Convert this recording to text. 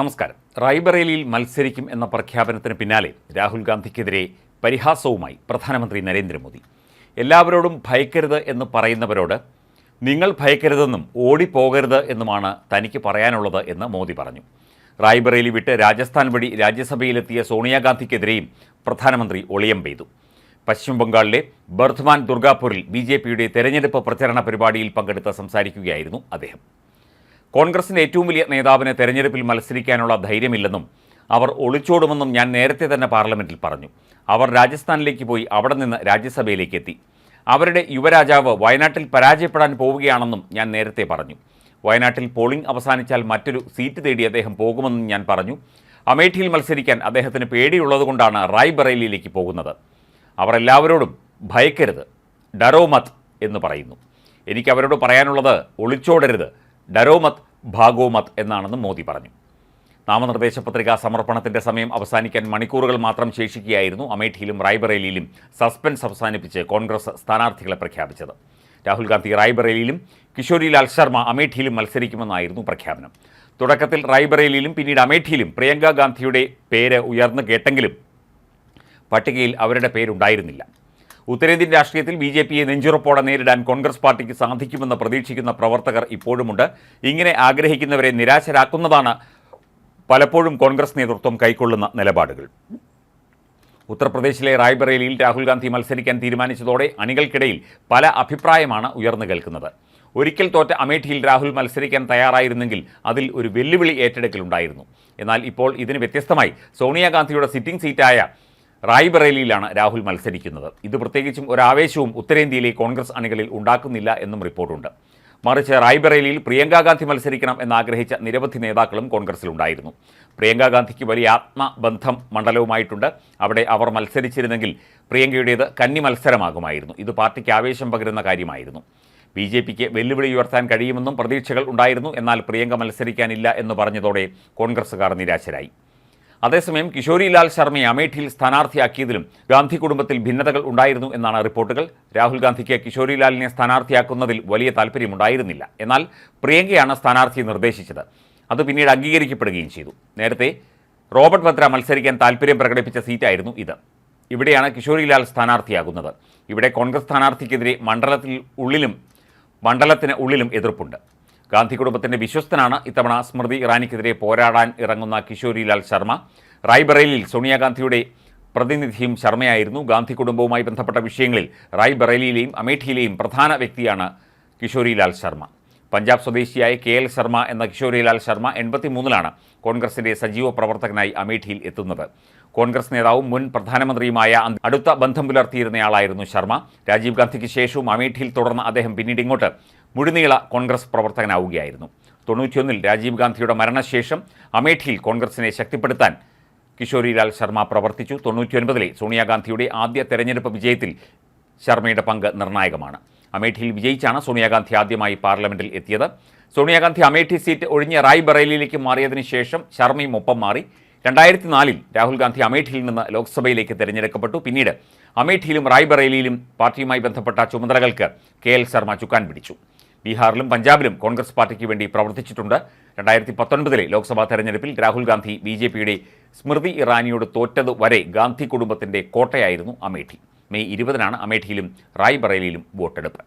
നമസ്കാരം. റായ്ബറേലിയിൽ മത്സരിക്കും എന്ന പ്രഖ്യാപനത്തിന് പിന്നാലെ രാഹുൽ ഗാന്ധിക്കെതിരെ പരിഹാസവുമായി പ്രധാനമന്ത്രി നരേന്ദ്രമോദി. എല്ലാവരോടും ഭയക്കരുത് എന്ന് പറയുന്നവരോട് നിങ്ങൾ ഭയക്കരുതെന്നും ഓടിപ്പോകരുത് എന്നുമാണ് തനിക്ക് പറയാനുള്ളത് എന്ന് മോദി പറഞ്ഞു. റായ്ബറേലി വിട്ട് രാജസ്ഥാൻ വഴി രാജ്യസഭയിലെത്തിയ സോണിയാഗാന്ധിക്കെതിരെയും പ്രധാനമന്ത്രി ഒളിയം പെയ്തു. പശ്ചിമബംഗാളിലെ ബർധ്മാൻ ദുർഗാപൂരിൽ ബി ജെ പിയുടെ തെരഞ്ഞെടുപ്പ് പ്രചരണ പരിപാടിയിൽ പങ്കെടുത്ത് സംസാരിക്കുകയായിരുന്നു അദ്ദേഹം. കോൺഗ്രസിന്റെ ഏറ്റവും വലിയ നേതാവിന് തെരഞ്ഞെടുപ്പിൽ മത്സരിക്കാനുള്ള ധൈര്യമില്ലെന്നും അവർ ഒളിച്ചോടുമെന്നും ഞാൻ നേരത്തെ തന്നെ പാർലമെന്റിൽ പറഞ്ഞു. അവർ രാജസ്ഥാനിലേക്ക് പോയി അവിടെ നിന്ന് രാജ്യസഭയിലേക്ക് എത്തി. അവരുടെ യുവരാജാവ് വയനാട്ടിൽ പരാജയപ്പെടാൻ പോവുകയാണെന്നും ഞാൻ നേരത്തെ പറഞ്ഞു. വയനാട്ടിൽ പോളിംഗ് അവസാനിച്ചാൽ മറ്റൊരു സീറ്റ് തേടി അദ്ദേഹം പോകുമെന്നും ഞാൻ പറഞ്ഞു. അമേഠിയിൽ മത്സരിക്കാൻ അദ്ദേഹത്തിന് പേടിയുള്ളതുകൊണ്ടാണ് റായ്ബറേലിയിലേക്ക് പോകുന്നത്. അവർ എല്ലാവരോടും ഭയക്കരുത് ഡരോമത് എന്ന് പറയുന്നു. എനിക്ക് അവരോട് പറയാനുള്ളത് ഒളിച്ചോടരുത് ഡരോമത് ഭാഗോമത് എന്നാണെന്നും മോദി പറഞ്ഞു. നാമനിർദ്ദേശ പത്രികാ സമർപ്പണത്തിന്റെ സമയം അവസാനിക്കാൻ മണിക്കൂറുകൾ മാത്രം ശേഷിക്കുകയായിരുന്നു അമേഠിയിലും റായ്ബറേലിയിലും സസ്പെൻസ് അവസാനിപ്പിച്ച് കോൺഗ്രസ് സ്ഥാനാർത്ഥികളെ പ്രഖ്യാപിച്ചത്. രാഹുൽ ഗാന്ധി റായ്ബറേലിയിലും കിഷോരിലാൽ ശർമ്മ അമേഠിയിലും മത്സരിക്കുമെന്നായിരുന്നു പ്രഖ്യാപനം. തുടക്കത്തിൽ റായ്ബറേലിയിലും പിന്നീട് അമേഠിയിലും പ്രിയങ്ക ഗാന്ധിയുടെ പേര് ഉയർന്നു കേട്ടെങ്കിലും പട്ടികയിൽ അവരുടെ പേരുണ്ടായിരുന്നില്ല. ഉത്തരേന്ത്യൻ രാഷ്ട്രീയത്തിൽ ബി ജെ പിയെ നെഞ്ചുറപ്പോടെ നേരിടാൻ കോൺഗ്രസ് പാർട്ടിക്ക് സാധിക്കുമെന്ന് പ്രതീക്ഷിക്കുന്ന പ്രവർത്തകർ ഇപ്പോഴുമുണ്ട്. ഇങ്ങനെ ആഗ്രഹിക്കുന്നവരെ നിരാശരാക്കുന്നതാണ് പലപ്പോഴും കോൺഗ്രസ് നേതൃത്വം കൈക്കൊള്ളുന്ന നിലപാടുകൾ. ഉത്തർപ്രദേശിലെ റായ്ബറേലിയിൽ രാഹുൽ ഗാന്ധി മത്സരിക്കാൻ തീരുമാനിച്ചതോടെ അണികൾക്കിടയിൽ പല അഭിപ്രായമാണ് ഉയർന്നു കേൾക്കുന്നത്. ഒരിക്കൽ തോറ്റ അമേഠിയിൽ രാഹുൽ മത്സരിക്കാൻ തയ്യാറായിരുന്നെങ്കിൽ അതിൽ ഒരു വെല്ലുവിളി ഏറ്റെടുക്കലുണ്ടായിരുന്നു. എന്നാൽ ഇപ്പോൾ ഇതിന് വ്യത്യസ്തമായി സോണിയാഗാന്ധിയുടെ സിറ്റിംഗ് സീറ്റായ റായ്ബറേലിയിലാണ് രാഹുൽ മത്സരിക്കുന്നത്. ഇത് പ്രത്യേകിച്ചും ഒരു ആവേശവും ഉത്തരേന്ത്യയിലെ കോൺഗ്രസ് അണികളിൽ ഉണ്ടാക്കുന്നില്ല എന്നും റിപ്പോർട്ടുണ്ട്. മറിച്ച് റായ്ബറേലിയിൽ പ്രിയങ്കാഗാന്ധി മത്സരിക്കണം എന്നാഗ്രഹിച്ച നിരവധി നേതാക്കളും കോൺഗ്രസിലുണ്ടായിരുന്നു. പ്രിയങ്കാ ഗാന്ധിക്ക് വലിയ ആത്മബന്ധം മണ്ഡലവുമായിട്ടുണ്ട്. അവിടെ അവർ മത്സരിച്ചിരുന്നെങ്കിൽ പ്രിയങ്കയുടേത് കന്നി മത്സരമാകുമായിരുന്നു. ഇത് പാർട്ടിക്ക് ആവേശം പകരുന്ന കാര്യമായിരുന്നു. ബി ജെ പിക്ക് വെല്ലുവിളി ഉയർത്താൻ കഴിയുമെന്നും പ്രതീക്ഷകൾ ഉണ്ടായിരുന്നു. എന്നാൽ പ്രിയങ്ക മത്സരിക്കാനില്ല എന്ന് പറഞ്ഞതോടെ കോൺഗ്രസുകാർ നിരാശരായി. അതേസമയം കിഷോരിലാൽ ശർമ്മയെ അമേഠിയിൽ സ്ഥാനാർത്ഥിയാക്കിയതിലും ഗാന്ധി കുടുംബത്തിൽ ഭിന്നതകൾ ഉണ്ടായിരുന്നു എന്നാണ് റിപ്പോർട്ടുകൾ. രാഹുൽ ഗാന്ധിക്ക് കിഷോരിലാലിനെ സ്ഥാനാർത്ഥിയാക്കുന്നതിൽ വലിയ താല്പര്യമുണ്ടായിരുന്നില്ല. എന്നാൽ പ്രിയങ്കയാണ് സ്ഥാനാർത്ഥിയെ നിർദ്ദേശിച്ചത്. അത് പിന്നീട് അംഗീകരിക്കപ്പെടുകയും ചെയ്തു. നേരത്തെ റോബർട്ട് ഭദ്ര മത്സരിക്കാൻ താല്പര്യം പ്രകടിപ്പിച്ച സീറ്റായിരുന്നു ഇത്. ഇവിടെയാണ് കിഷോരിലാൽ സ്ഥാനാർത്ഥിയാകുന്നത്. ഇവിടെ കോൺഗ്രസ് സ്ഥാനാർത്ഥിക്കെതിരെ മണ്ഡലത്തിൽ ഉള്ളിലും മണ്ഡലത്തിന് ഉള്ളിലും എതിർപ്പുണ്ട്. ഗാന്ധി കുടുംബത്തിന്റെ വിശ്വസ്തനാണ് ഇത്തവണ സ്മൃതി ഇറാനിക്കെതിരെ പോരാടാൻ ഇറങ്ങുന്ന കിഷോരിലാൽ ശർമ്മ. റായ്ബറേലിയിൽ സോണിയാഗാന്ധിയുടെ പ്രതിനിധിയും ശർമ്മയായിരുന്നു. ഗാന്ധി കുടുംബവുമായി ബന്ധപ്പെട്ട വിഷയങ്ങളിൽ റായ്ബറേലിയിലെയും അമേഠിയിലെയും പ്രധാന വ്യക്തിയാണ് കിഷോരിലാൽ ശർമ്മ. പഞ്ചാബ് സ്വദേശിയായ കെ എൽ ശർമ്മ എന്ന കിഷോരിലാൽ ശർമ്മ എൺപത്തി മൂന്നിലാണ് കോൺഗ്രസിന്റെ സജീവ പ്രവർത്തകനായി അമേഠിയിൽ എത്തുന്നത്. കോൺഗ്രസ് നേതാവും മുൻ പ്രധാനമന്ത്രിയുമായ അടുത്ത ബന്ധം പുലർത്തിയിരുന്നയാളായിരുന്നു ശർമ്മ. രാജീവ് ഗാന്ധിക്ക് ശേഷവും അമേഠിയിൽ തുടർന്ന് അദ്ദേഹം പിന്നീട് ഇങ്ങോട്ട് മുഴുനീള കോൺഗ്രസ് പ്രവർത്തകനാവുകയായിരുന്നു. തൊണ്ണൂറ്റിയൊന്നിൽ രാജീവ് ഗാന്ധിയുടെ മരണശേഷം അമേഠിയിൽ കോൺഗ്രസിനെ ശക്തിപ്പെടുത്താൻ കിഷോരിലാൽ ശർമ്മ പ്രവർത്തിച്ചു. തൊണ്ണൂറ്റിയൊൻപതിലെ സോണിയാഗാന്ധിയുടെ ആദ്യ തെരഞ്ഞെടുപ്പ് വിജയത്തിൽ ശർമ്മയുടെ പങ്ക് നിർണായകമാണ്. അമേഠിയിൽ വിജയിച്ചാണ് സോണിയാഗാന്ധി ആദ്യമായി പാർലമെന്റിൽ എത്തിയത്. സോണിയാഗാന്ധി അമേഠി സീറ്റ് ഒഴിഞ്ഞ് റായ്ബറേലിയിലേക്ക് മാറിയതിനു ശേഷം ശർമ്മയും ഒപ്പം മാറി. രണ്ടായിരത്തി നാലിൽ രാഹുൽ ഗാന്ധി അമേഠിയിൽ നിന്ന് ലോക്സഭയിലേക്ക് തിരഞ്ഞെടുക്കപ്പെട്ടു. പിന്നീട് അമേഠിയിലും റായ്ബറേലിയിലും പാർട്ടിയുമായി ബന്ധപ്പെട്ട ചുമതലകൾക്ക് കെ എൽ ശർമ്മ ചുക്കാൻ പിടിച്ചു. ബീഹാറിലും പഞ്ചാബിലും കോൺഗ്രസ് പാർട്ടിക്ക് വേണ്ടി പ്രവർത്തിച്ചിട്ടുണ്ട്. രണ്ടായിരത്തി പത്തൊൻപതിലെ ലോക്സഭാ തെരഞ്ഞെടുപ്പിൽ രാഹുൽ ഗാന്ധി ബി ജെ പിയുടെ സ്മൃതി ഇറാനിയോട് തോറ്റത് വരെ ഗാന്ധി കുടുംബത്തിന്റെ കോട്ടയായിരുന്നു അമേഠി. മെയ് ഇരുപതിനാണ് അമേഠിയിലും റായ്ബറേലിയിലും വോട്ടെടുപ്പ്.